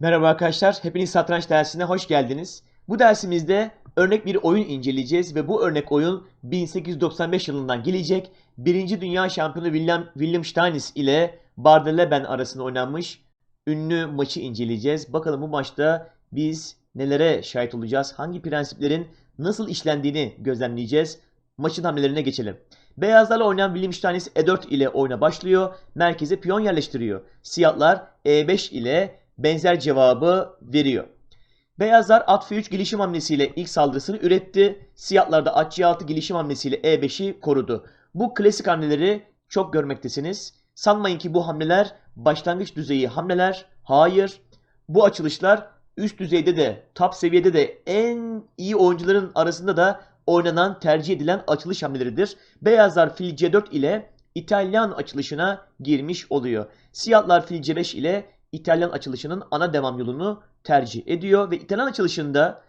Merhaba arkadaşlar, hepiniz satranç dersine hoş geldiniz. Bu dersimizde örnek bir oyun inceleyeceğiz ve bu örnek oyun 1895 yılından gelecek. Birinci Dünya Şampiyonu William, William Steinitz ile Bardeleben arasında oynanmış ünlü maçı inceleyeceğiz. Bakalım bu maçta biz nelere şahit olacağız, hangi prensiplerin nasıl işlendiğini gözlemleyeceğiz. Maçın hamlelerine geçelim. Beyazlarla oynayan William Steinitz E4 ile oyuna başlıyor. Merkeze piyon yerleştiriyor. Siyahlar E5 ile benzer cevabı veriyor. Beyazlar at F3 gelişim hamlesiyle ilk saldırısını üretti. Siyahlar da at C6 gelişim hamlesiyle E5'i korudu. Bu klasik hamleleri çok görmektesiniz. Sanmayın ki bu hamleler başlangıç düzeyi hamleler. Hayır. Bu açılışlar üst düzeyde de, top seviyede de en iyi oyuncuların arasında da oynanan, tercih edilen açılış hamleleridir. Beyazlar fil C4 ile İtalyan açılışına girmiş oluyor. Siyahlar fil C5 ile İtalyan açılışının ana devam yolunu tercih ediyor ve İtalyan açılışında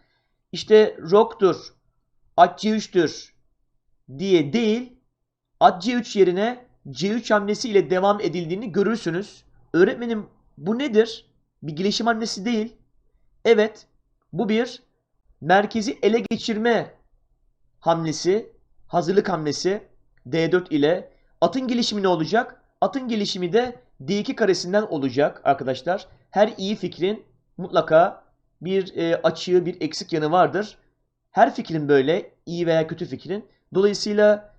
işte rock'tur, at C3'tür diye değil, at C3 yerine C3 hamlesi ile devam edildiğini görürsünüz. Öğretmenim bu nedir? Bir gelişim hamlesi değil. Evet, bu bir merkezi ele geçirme hamlesi, hazırlık hamlesi D4 ile atın gelişimi ne olacak? Atın gelişimi de D2 karesinden olacak arkadaşlar. Her iyi fikrin mutlaka bir e, açığı, bir eksik yanı vardır. Her fikrin böyle, iyi veya kötü fikrin. Dolayısıyla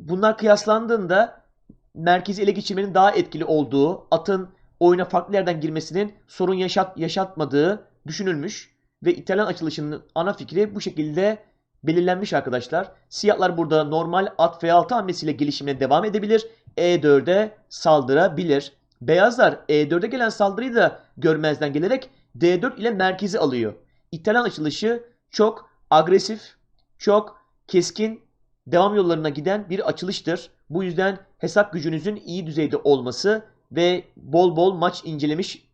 bunlar kıyaslandığında merkezi ele geçirmenin daha etkili olduğu, atın oyuna farklı yerden girmesinin sorun yaşat, yaşatmadığı düşünülmüş. Ve İtalyan açılışının ana fikri bu şekilde belirlenmiş arkadaşlar. Siyahlar burada normal at F6 hamlesiyle gelişimine devam edebilir. E4'e saldırabilir. Beyazlar E4'e gelen saldırıyı da görmezden gelerek D4 ile merkezi alıyor. İtalyan açılışı çok agresif, çok keskin devam yollarına giden bir açılıştır. Bu yüzden hesap gücünüzün iyi düzeyde olması ve bol bol maç incelemiş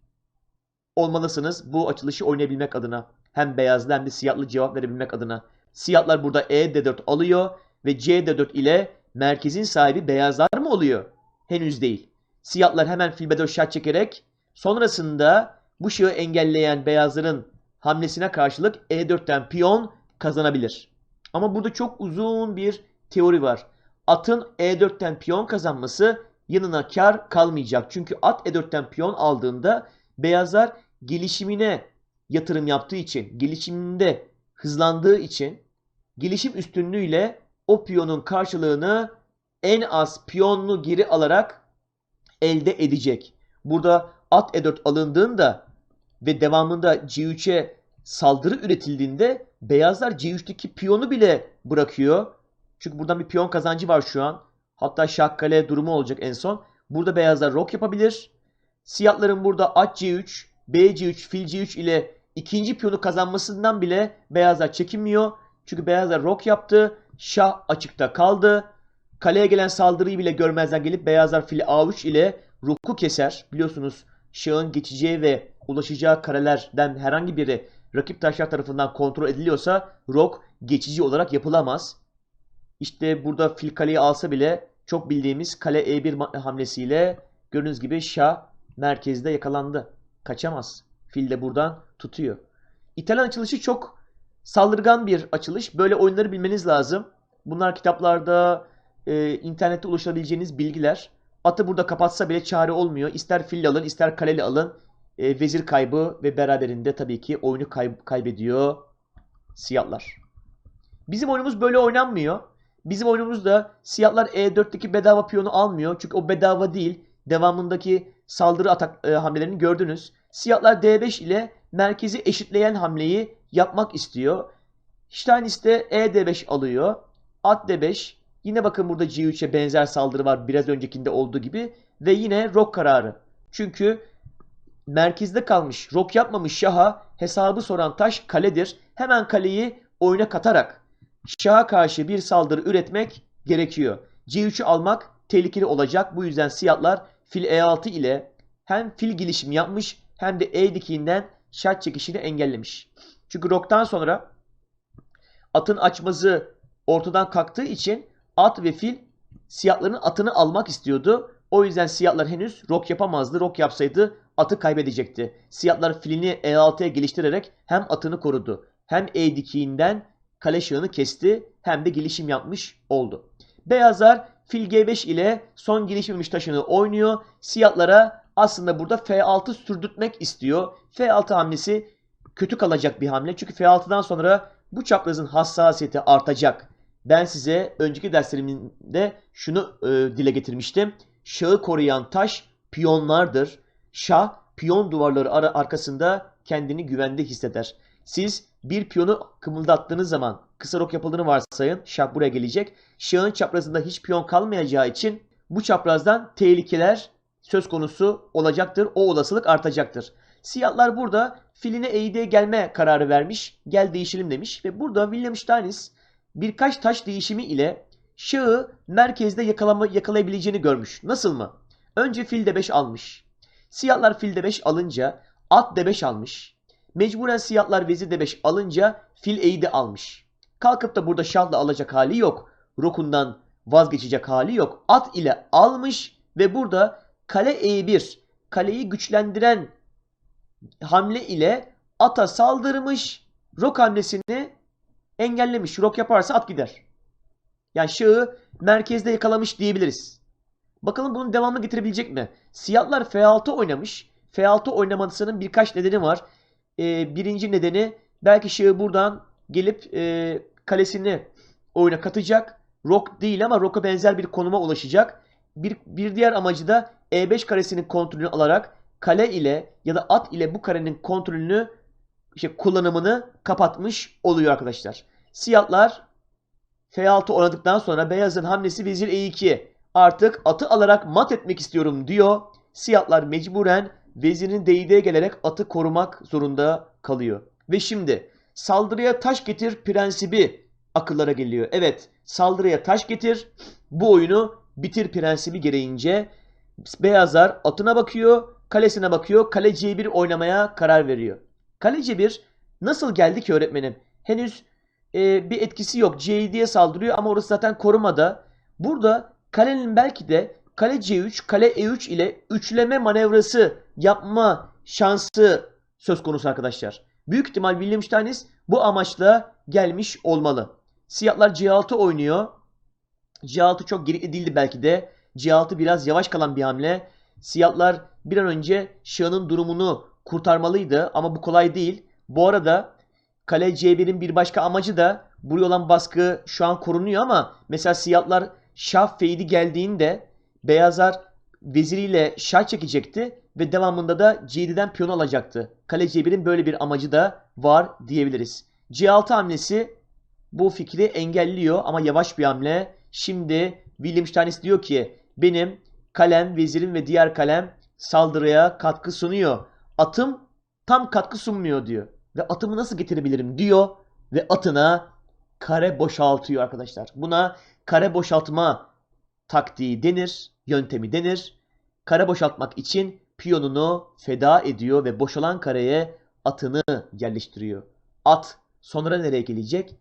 olmalısınız bu açılışı oynayabilmek adına. Hem beyazlı hem de siyahlı cevap verebilmek adına. Siyahlar burada E D4 alıyor ve C D4 ile merkezin sahibi beyazlar mı oluyor? Henüz değil. Siyahlar hemen fil B4 şah çekerek sonrasında bu şahı engelleyen beyazların hamlesine karşılık E4'ten piyon kazanabilir. Ama burada çok uzun bir teori var. Atın E4'ten piyon kazanması yanına kar kalmayacak. Çünkü at E4'ten piyon aldığında beyazlar gelişimine yatırım yaptığı için, gelişiminde hızlandığı için gelişim üstünlüğüyle o piyonun karşılığını en az piyonlu geri alarak elde edecek. Burada at E4 alındığında ve devamında C3'e saldırı üretildiğinde beyazlar C3'teki piyonu bile bırakıyor. Çünkü buradan bir piyon kazancı var şu an. Hatta şah kale durumu olacak en son. Burada beyazlar rok yapabilir. Siyahların burada at C3, B C3, fil C3 ile ikinci piyonu kazanmasından bile beyazlar çekinmiyor. Çünkü beyazlar rok yaptı. Şah açıkta kaldı. Kaleye gelen saldırıyı bile görmezden gelip beyazlar fili A3 ile roku keser. Biliyorsunuz şahın geçeceği ve ulaşacağı karelerden herhangi biri rakip taşlar tarafından kontrol ediliyorsa rok geçici olarak yapılamaz. İşte burada fil kaleyi alsa bile çok bildiğimiz kale E1 hamlesiyle gördüğünüz gibi şah merkezde yakalandı. Kaçamaz. Fil de buradan tutuyor. İtalyan açılışı çok saldırgan bir açılış. Böyle oyunları bilmeniz lazım. Bunlar kitaplarda, e, internette ulaşabileceğiniz bilgiler. Atı burada kapatsa bile çare olmuyor. İster fil alın, ister kaleli alın. E, vezir kaybı ve beraberinde tabii ki oyunu kay- kaybediyor siyahlar. Bizim oyunumuz böyle oynanmıyor. Bizim oyunumuzda siyahlar E4'teki bedava piyonu almıyor. Çünkü o bedava değil. Devamındaki saldırı atak e, hamlelerini gördünüz. Siyahlar D5 ile merkezi eşitleyen hamleyi yapmak istiyor. Steinitz de E D5 alıyor. At D5. Yine bakın burada G3'e benzer saldırı var biraz öncekinde olduğu gibi. Ve yine rok kararı. Çünkü merkezde kalmış, rok yapmamış şaha hesabı soran taş kaledir. Hemen kaleyi oyuna katarak şaha karşı bir saldırı üretmek gerekiyor. C3'ü almak tehlikeli olacak. Bu yüzden siyahlar fil E6 ile hem fil gelişimi yapmış hem de E dikiğinden şart çekişini engellemiş. Çünkü roktan sonra atın açmazı ortadan kalktığı için at ve fil siyahların atını almak istiyordu. O yüzden siyahlar henüz rok yapamazdı. Rok yapsaydı atı kaybedecekti. Siyahlar filini E6'ya geliştirerek hem atını korudu. Hem E dikiğinden kale şahını kesti hem de gelişim yapmış oldu. Beyazlar fil G5 ile son gelişmemiş taşını oynuyor. Siyahlara aslında burada F6 sürdürtmek istiyor. F6 hamlesi kötü kalacak bir hamle. Çünkü F6'dan sonra bu çaprazın hassasiyeti artacak. Ben size önceki derslerimde şunu e, dile getirmiştim. Şahı koruyan taş piyonlardır. Şah piyon duvarları ara arkasında kendini güvende hisseder. Siz bir piyonu kımıldattığınız zaman kısa rok yapıldığını varsayın. Şah buraya gelecek. Şahın çaprazında hiç piyon kalmayacağı için bu çaprazdan tehlikeler söz konusu olacaktır. O olasılık artacaktır. Siyahlar burada filine eğdiye gelme kararı vermiş. Gel değişelim demiş. Ve burada William Steinis birkaç taş değişimi ile şahı merkezde yakalama, yakalayabileceğini görmüş. Nasıl mı? Önce fil d5 almış. Siyahlar fil d5 alınca at d5 almış. Mecburen siyahlar vezir d5 alınca fil eğdi almış. Kalkıp da burada şahla alacak hali yok. Rokundan vazgeçecek hali yok. At ile almış ve burada kale e1 kaleyi güçlendiren hamle ile ata saldırmış. Rok hamlesini engellemiş. Rok yaparsa at gider. Yani şahı merkezde yakalamış diyebiliriz. Bakalım bunun devamını getirebilecek mi? Siyahlar F6 oynamış. F6 oynamasının birkaç nedeni var. Ee, birinci nedeni belki şahı buradan gelip e, kalesini oyuna katacak. Rok değil ama Rok'a benzer bir konuma ulaşacak. Bir, bir diğer amacı da E5 karesinin kontrolünü alarak kale ile ya da at ile bu karenin kontrolünü işte kullanımını kapatmış oluyor arkadaşlar. Siyahlar F6 oynadıktan sonra beyazın hamlesi vezir E2. Artık atı alarak mat etmek istiyorum diyor. Siyahlar mecburen vezirin D2'ye gelerek atı korumak zorunda kalıyor. Ve şimdi saldırıya taş getir prensibi akıllara geliyor. Evet saldırıya taş getir bu oyunu bitir prensibi gereğince beyazlar atına bakıyor, kalesine bakıyor, kale C1 oynamaya karar veriyor. Kale C1 nasıl geldi ki öğretmenim? Henüz e, bir etkisi yok. C7'ye saldırıyor ama orası zaten korumada. Burada kalenin belki de kale C3, kale E3 ile üçleme manevrası yapma şansı söz konusu arkadaşlar. Büyük ihtimal William Steinis bu amaçla gelmiş olmalı. Siyahlar C6 oynuyor. C6 çok gerekli değildi belki de. C6 biraz yavaş kalan bir hamle. Siyahlar bir an önce şahın durumunu kurtarmalıydı ama bu kolay değil. Bu arada kale C1'in bir başka amacı da buraya olan baskı şu an korunuyor ama mesela siyahlar şah feydi geldiğinde beyazlar veziriyle şah çekecekti ve devamında da C7'den piyon alacaktı. Kale C1'in böyle bir amacı da var diyebiliriz. C6 hamlesi bu fikri engelliyor ama yavaş bir hamle. Şimdi William Steinis diyor ki benim kalem, vezirim ve diğer kalem saldırıya katkı sunuyor. Atım tam katkı sunmuyor diyor. Ve atımı nasıl getirebilirim diyor ve atına kare boşaltıyor arkadaşlar. Buna kare boşaltma taktiği denir, yöntemi denir. Kare boşaltmak için piyonunu feda ediyor ve boşalan kareye atını yerleştiriyor. At sonra nereye gelecek?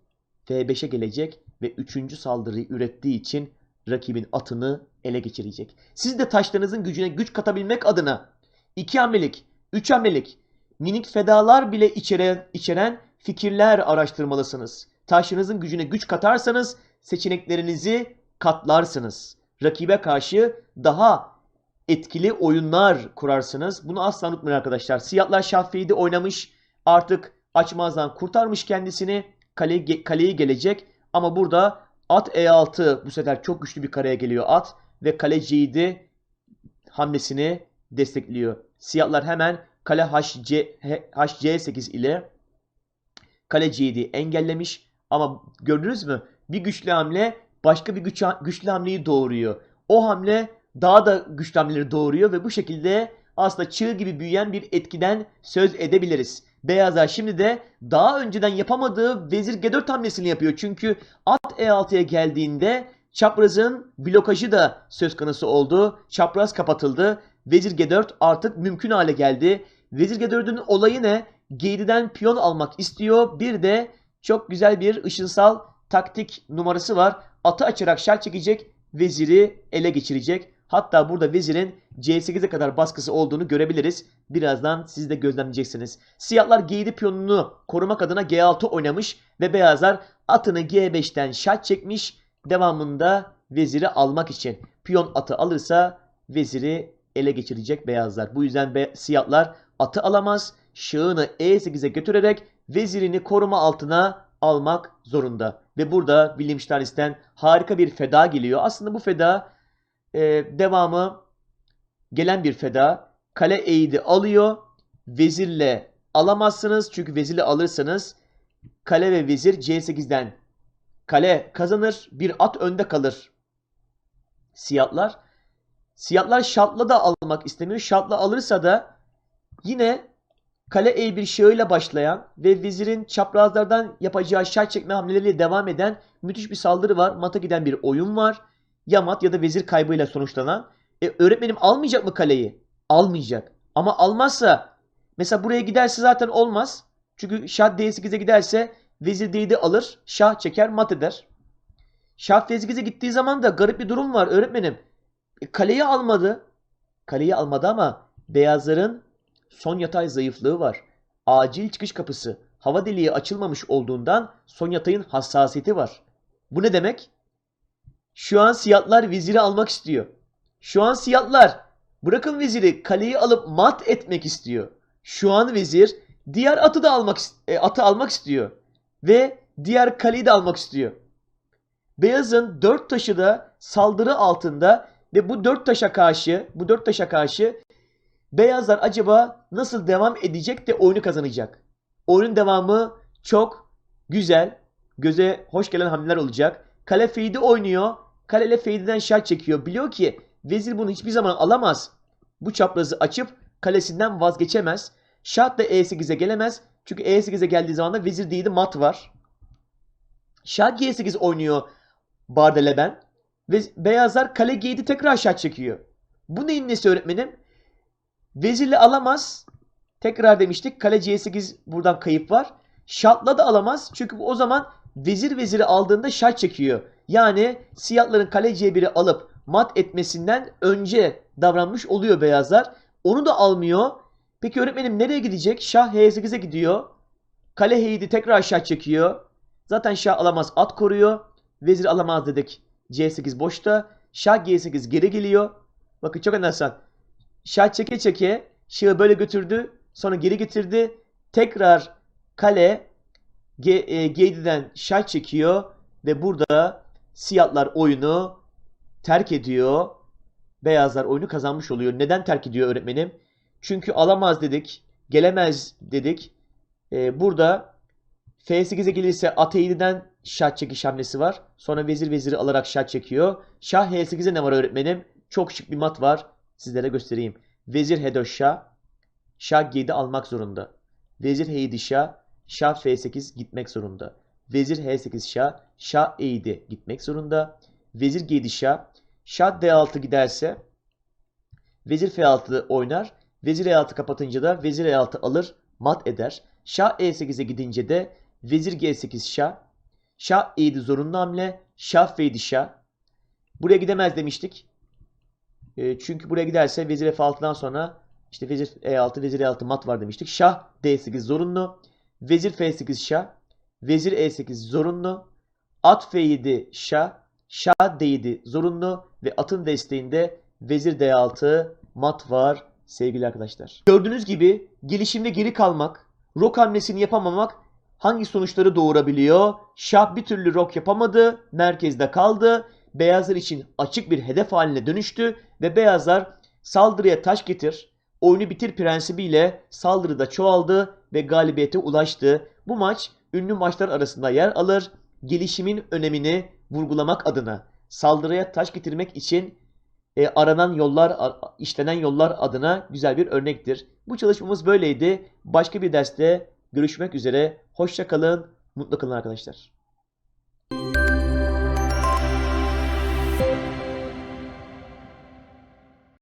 F5'e gelecek ve 3. saldırıyı ürettiği için rakibin atını ele geçirecek. Siz de taşlarınızın gücüne güç katabilmek adına 2 hamlelik, 3 hamlelik minik fedalar bile içeren, içeren fikirler araştırmalısınız. Taşınızın gücüne güç katarsanız seçeneklerinizi katlarsınız. Rakibe karşı daha etkili oyunlar kurarsınız. Bunu asla unutmayın arkadaşlar. Siyahlar Şaffi'yi oynamış. Artık açmazdan kurtarmış kendisini. Kale, kaleyi gelecek. Ama burada at E6 bu sefer çok güçlü bir kareye geliyor at. Ve kale C7 hamlesini destekliyor. Siyahlar hemen kale HC, HC8 ile kale C7 engellemiş. Ama gördünüz mü? Bir güçlü hamle başka bir güç, güçlü hamleyi doğuruyor. O hamle daha da güçlü hamleleri doğuruyor ve bu şekilde aslında çığ gibi büyüyen bir etkiden söz edebiliriz. Beyazlar şimdi de daha önceden yapamadığı vezir G4 hamlesini yapıyor. Çünkü at E6'ya geldiğinde çaprazın blokajı da söz konusu oldu. Çapraz kapatıldı. Vezir G4 artık mümkün hale geldi. Vezir G4'ün olayı ne? G7'den piyon almak istiyor. Bir de çok güzel bir ışınsal taktik numarası var. Atı açarak şah çekecek veziri ele geçirecek. Hatta burada vezirin C8'e kadar baskısı olduğunu görebiliriz. Birazdan siz de gözlemleyeceksiniz. Siyahlar G7 piyonunu korumak adına G6 oynamış ve beyazlar atını G5'ten şah çekmiş. Devamında veziri almak için. Piyon atı alırsa veziri ele geçirecek beyazlar. Bu yüzden be- siyahlar atı alamaz. Şahını E8'e götürerek vezirini koruma altına almak zorunda. Ve burada William Stanis'ten harika bir feda geliyor. Aslında bu feda e, devamı gelen bir feda. Kale eğidi alıyor. Vezirle alamazsınız. Çünkü vezirle alırsanız kale ve vezir C8'den kale kazanır. Bir at önde kalır. Siyahlar. Siyahlar şatla da almak istemiyor. Şatla alırsa da yine kale E1 şahıyla başlayan ve vezirin çaprazlardan yapacağı şah çekme hamleleriyle devam eden müthiş bir saldırı var. Mata giden bir oyun var. Ya mat ya da vezir kaybıyla sonuçlanan. E, öğretmenim almayacak mı kaleyi? Almayacak. Ama almazsa mesela buraya giderse zaten olmaz. Çünkü şah D8'e giderse vezir D7 alır. Şah çeker mat eder. Şah D8'e gittiği zaman da garip bir durum var öğretmenim. E, kaleyi almadı. Kaleyi almadı ama beyazların son yatay zayıflığı var. Acil çıkış kapısı hava deliği açılmamış olduğundan son yatayın hassasiyeti var. Bu ne demek? Şu an siyahlar veziri almak istiyor. Şu an siyahlar bırakın veziri kaleyi alıp mat etmek istiyor. Şu an vezir diğer atı da almak e, atı almak istiyor ve diğer kaleyi de almak istiyor. Beyazın dört taşı da saldırı altında ve bu dört taşa karşı bu dört taşa karşı beyazlar acaba nasıl devam edecek de oyunu kazanacak? Oyunun devamı çok güzel, göze hoş gelen hamleler olacak. Kale feydi oynuyor. Kaleyle feydiden şah çekiyor. Biliyor ki vezir bunu hiçbir zaman alamaz. Bu çaprazı açıp kalesinden vazgeçemez. Şah da E8'e gelemez. Çünkü E8'e geldiği zaman da vezir değil mat var. Şah G8 oynuyor Bardeleben. Ve beyazlar kale G7 tekrar şah çekiyor. Bu neyin nesi öğretmenim? Vezirle alamaz. Tekrar demiştik. Kale C8 buradan kayıp var. Şahla da alamaz. Çünkü o zaman vezir veziri aldığında şah çekiyor. Yani siyahların kale C1'i alıp mat etmesinden önce davranmış oluyor beyazlar. Onu da almıyor. Peki öğretmenim nereye gidecek? Şah H8'e gidiyor. Kale H7 tekrar şah çekiyor. Zaten şah alamaz at koruyor. Vezir alamaz dedik. C8 boşta. Şah G8 geri geliyor. Bakın çok enteresan. Şah çeke çeke şahı böyle götürdü. Sonra geri getirdi. Tekrar kale G, e, G7'den şah çekiyor. Ve burada siyahlar oyunu terk ediyor. Beyazlar oyunu kazanmış oluyor. Neden terk ediyor öğretmenim? Çünkü alamaz dedik. Gelemez dedik. Ee, burada F8'e gelirse at E7'den şah çekiş hamlesi var. Sonra vezir veziri alarak şah çekiyor. Şah H8'e ne var öğretmenim? Çok şık bir mat var. Sizlere göstereyim. Vezir H4 şah. Şah G7 almak zorunda. Vezir H7 şah. Şah F8 gitmek zorunda. Vezir H8 şah. Şah E7 gitmek zorunda. Vezir G7 şah. Şah D6 giderse Vezir F6 oynar. Vezir E6 kapatınca da vezir E6 alır, mat eder. Şah E8'e gidince de vezir G8 şah. Şah E7 zorunlu hamle. Şah F7 şah. Buraya gidemez demiştik. E, çünkü buraya giderse vezir F6'dan sonra işte vezir E6, vezir E6 mat var demiştik. Şah D8 zorunlu. Vezir F8 şah. Vezir E8 zorunlu. At F7 şah. Şah D7 zorunlu. Ve atın desteğinde vezir D6 mat var sevgili arkadaşlar. Gördüğünüz gibi gelişimde geri kalmak, rok hamlesini yapamamak hangi sonuçları doğurabiliyor? Şah bir türlü rok yapamadı, merkezde kaldı. Beyazlar için açık bir hedef haline dönüştü ve beyazlar saldırıya taş getir, oyunu bitir prensibiyle saldırıda çoğaldı ve galibiyete ulaştı. Bu maç ünlü maçlar arasında yer alır. Gelişimin önemini vurgulamak adına saldırıya taş getirmek için e, aranan yollar, işlenen yollar adına güzel bir örnektir. Bu çalışmamız böyleydi. Başka bir derste görüşmek üzere. Hoşça kalın, mutlu kalın arkadaşlar.